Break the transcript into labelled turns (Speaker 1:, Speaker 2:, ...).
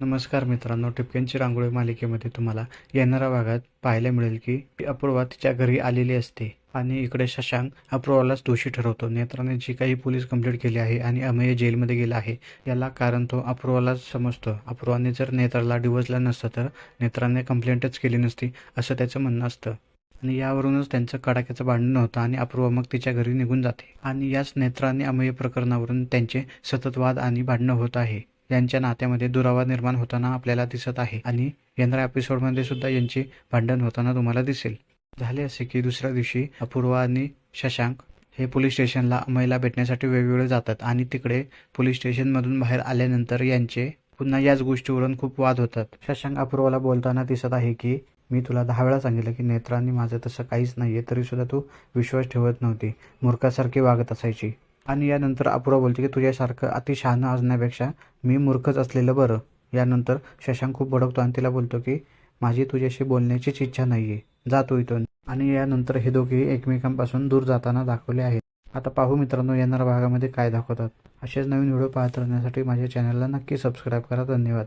Speaker 1: नमस्कार मित्रांनो टिपक्यांची रांगोळी मालिकेमध्ये तुम्हाला येणाऱ्या भागात पाहायला मिळेल की अपूर्वा तिच्या घरी आलेली असते आणि इकडे शशांक अपूर्वालाच दोषी ठरवतो. नेत्राने जी काही पोलीस कंप्लेंट केली आहे आणि अमेय जेलमध्ये गेला आहे याला कारण तो अपूर्वालाच समजतो. अपूर्वाने जर नेत्राला डिवोर्सला नसतं तर नेत्राने कंप्लेंटच केली नसती असं त्याचं म्हणणं असतं. आणि यावरूनच त्यांचं कडाक्याचं भांडण होतं आणि अपूर्वा मग तिच्या घरी निघून जाते. आणि याच नेत्राने अमेय प्रकरणावरून त्यांचे सतत वाद आणि भांडणं होत आहे. यांच्या नात्यामध्ये दुरावा निर्माण होताना आपल्याला दिसत आहे आणि येणाऱ्या एपिसोडमध्ये सुद्धा यांची भांडण होताना तुम्हाला दिसेल. झाले असे की दुसऱ्या दिवशी अपूर्वा आणि शशांक हे पोलीस स्टेशनला अमयला भेटण्यासाठी वेगवेगळे जातात आणि तिकडे पोलीस स्टेशनमधून बाहेर आल्यानंतर यांचे पुन्हा याच गोष्टीवरून खूप वाद होतात. शशांक अपूर्वाला बोलताना दिसत आहे की मी तुला दहा वेळा सांगितलं की नेत्रांनी माझं तसं काहीच नाहीये तरी सुद्धा तू विश्वास ठेवत नव्हती. मूर्खासारखी वागत असायची. आणि यानंतर अपूर्वा बोलते की तुझ्यासारखं अतिशहाणं असण्यापेक्षा मी मूर्खच असलेलं बरं. यानंतर शशांक खूप भडकतो आणि तिला बोलतो की माझी तुझ्याशी बोलण्याचीच इच्छा नाही आहे जातो इथून. आणि यानंतर हे दोघेही एकमेकांपासून दूर जाताना दाखवले आहेत. आता पाहू मित्रांनो येणाऱ्या भागामध्ये काय दाखवतात. असेच नवीन व्हिडिओ पाहत राहण्यासाठी माझ्या चॅनलला नक्की सबस्क्राईब करा. धन्यवाद.